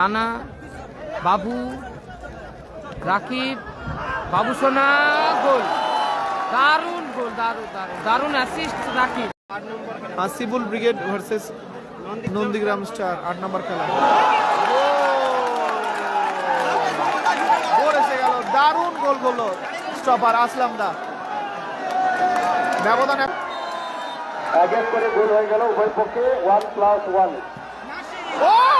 রানা বাবু রাকিব বাবু সোনা গোল। দারুণ গোল দারুণ দারুণ। দারুণ assist Rakib. Asibul brigade versus Nandigram star আট নম্বর খেলা। গোল। এসে গেল দারুণ গোল করল স্টপার আসলাম দা। ব্যবধান এক- এক এক করে গোল হয়ে গেল উভয় পক্ষে ওয়ান প্লাস ওয়ান ও!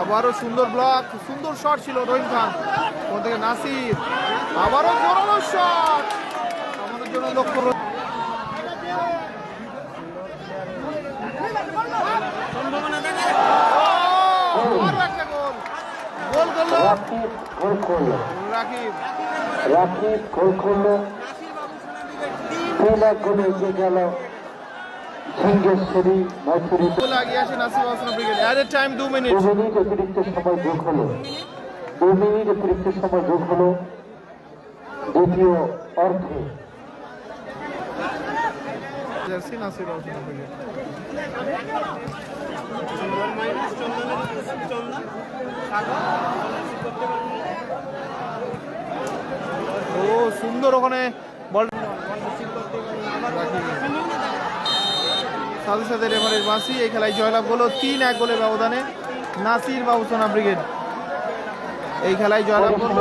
আবারও সুন্দর ব্লক সুন্দর শট ছিল রহিম খান। ওখান থেকে নাসির, আবারও জোরালো শট আমাদের জন্য লক্ষ্য গোল। করল। রাকিব। রাকিব গোল করল। গোলে। অতিরিক্ত সময় যোগ হলো। দু মিনিট অতিরিক্ত সময় যোগ হলো। দ্বিতীয় অর্ধে। Jersey Nasir Hasan brigade. ও সুন্দর ওখানে বল সাথে সাথে রেফারির বাঁশি। এই খেলায় জয়লাভ হলো তিন এক গোলের ব্যবধানে নাসির বাবুসোনা ব্রিগেড। এই খেলায় জয়লাভ করল